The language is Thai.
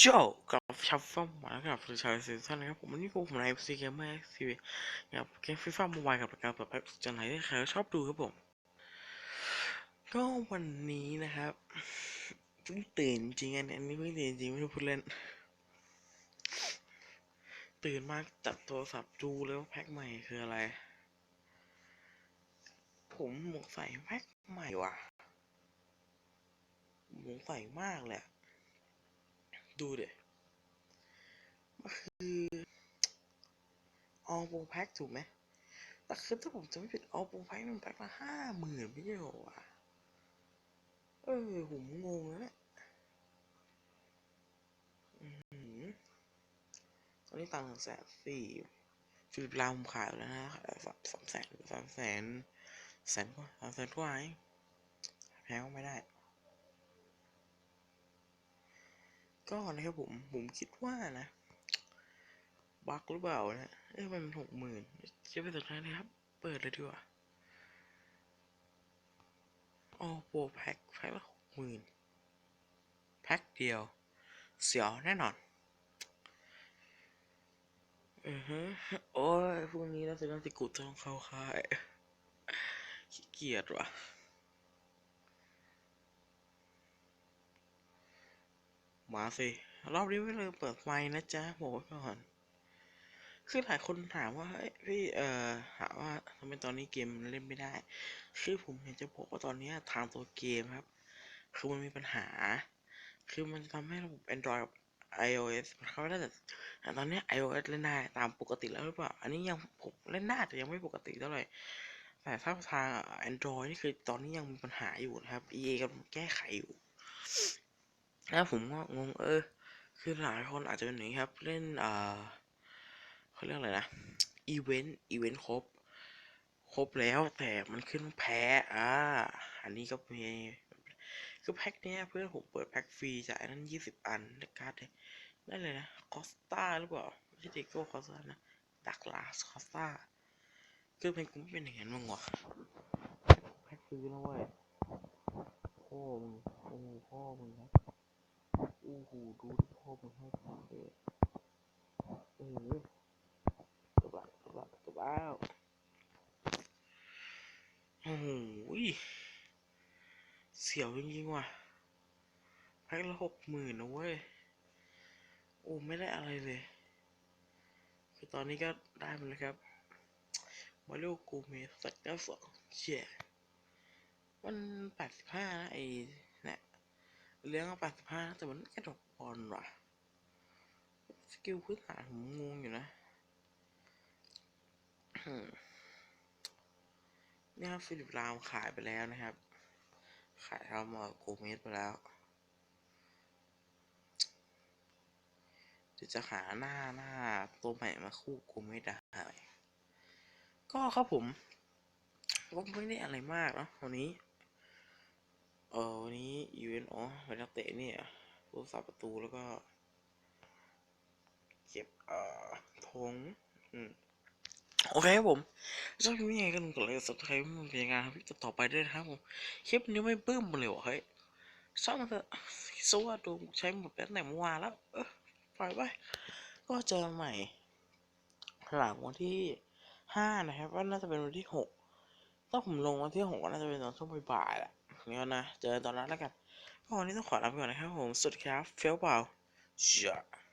โชว์กับชาวฟ้าหมากับผู้ชายสื่อท่นนะครับผมวันนี้ผมนายซีเกมเมอร์ซีวีกับเกมฟีฟ่าโมบายกับการเปิดแพ็กจันไหนที่ใครชอบดูครับผม ก็วันนี้นะครับเพิ่งตื่นจริงอันนี้เพิ่งตื่นจริงไม่รู้พูดเล่น ตื่นมาจับโทรศัพท์ดูแล้วาแพ็กใหม่คืออะไร ผมหมกใส่แพ็กใหม่ว่ะหมกใส่มากเละ ดูเด็มันคือออโปรแพ็กถูกไหมแต่คือถ้าผมจะไม่ผิดออโปรแพ็กมันแพ็กละห้าหมื่นไม่ใช่เหรอวะเออผมงงแล้วเนี่ยอื้อหือตอนนี้ตังค์แสนสี่ฟิลิปลาผมขายแล้วนะสามสามแสนสามแสนแสนกว่าสามแสนกว่าเองแพงไม่ได้ ก็นะครับผมผมคิดว่านะบักหรือเปล่านะเอ้ยมันหกหมื่นจะไปสุดท้ายนะครับ เปิดเลยดีกว่าโอ้โปรแพ็คแพ็คละหกหมื่นแพ็คเดียว เสียวแน่นอนอือฮึโอ้ยพรุ่งนี้แล้วจะต้องติกุดต้องเข้าค่ายขี้เกียจว่ะ มาสิ รอบนี้ไม่เลยเปิดไฟนะจ๊ะบอกไว้ก่อน คือหลายคนถามว่าเฮ้ยพี่เอ่อถามว่าทำไมตอนนี้เกมเล่นไม่ได้ คือผมอยากจะบอกว่าตอนนี้ทางตัวเกมครับ คือมันมีปัญหา คือมันทำให้ระบบ Android กับ iOS มันเข้าไม่ได้แต่ตอนนี้ iOS เล่นได้ตามปกติแล้วหรือเปล่า อันนี้ยังผมเล่นได้แต่ยังไม่ปกติเท่าไหร่แต่ถ้าทาง Android นี่คือตอนนี้ยังมีปัญหาอยู่นะครับ EA กำลังแก้ไขอยู่ แล้วผมก็งงเออ คือหลายคนอาจจะเป็นอย่างนี้ครับ เล่นอ่าเขาเรียกอะไรนะอีเวนต์อีเวนต์ครบ ครบแล้วแต่มันขึ้นแพ้อ่าอันนี้ก็มีคือแพ็คเนี้ยเพื่อนผมเปิดแพ็คฟรีจากนั้นยี่สิบอันได้การ์ดได้เลยนะคอสตาหรือเปล่าไม่ใช่เด็กโก้คอสตานะดักลาสคอสตาคือเพลงกูไม่เป็นอย่างนั้นมั้งวะแพ็คฟรีนะเว้ยพ่อมึงโอ้พ่อมึงครับ โอ้โหดูที่พ่อมันให้ทำเลยเออจบละจบละจบแล้วโอ้โหเสียวจริงๆว่ะแพ็คละหกหมื่นนะเว้ย โอ้ ไม่ได้อะไรเลย คือตอนนี้ก็ได้มาแล้วครับมาเรียกกูเมสสักเก้าสองเชี่ยมันแปดสิบห้านะไอ เลี้ยงเอาแปดสิบห้าแต่มันกระดกบอลว่ะ สกิลพื้นฐานผมงงอยู่นะเนี่ยครับฟิลิปลาวขายไปแล้วนะครับ ขายทำมาโกเมสไปแล้วเดี๋ยวจะหาหน้าหน้าตัวใหม่มาคู่โกเมสได้ก็ครับผมก็ไม่ได้อะไรมากเนอะวันนี้ เออวันนี้อีเวนอ๋อเป็นนักเตะเนี่ยผู้สาประตูแล้วก็ เก็บเอ่อธงอืมโอเคครับผมชอบคลิปนี้ยังไงก็ลงกดไลค์สับสไครต์มันเป็นงไงครับจะต่อไปด้วยนะครับผมคลิปนี้ไม่ปลื้มเลยวะเฮ้ยชอบมันเถอะสู้ว่าดูใช้หมดไปตั้งแต่เมื่อวานแล้วเออปล่อยไปก็เจอใหม่ หลังวันที่ห้านะครับว่าน่าจะเป็นวันที่หกถ้าผมลงวันที่หกก็น่าจะเป็นตอนช่วงบ่ายๆแหละ งั้นนะ เจอกันตอนนั้นแล้วกันวันนี้ต้องขอลาไปก่อนนะครับผม สุดครับ เฟี้ยวเปล่าเจ้า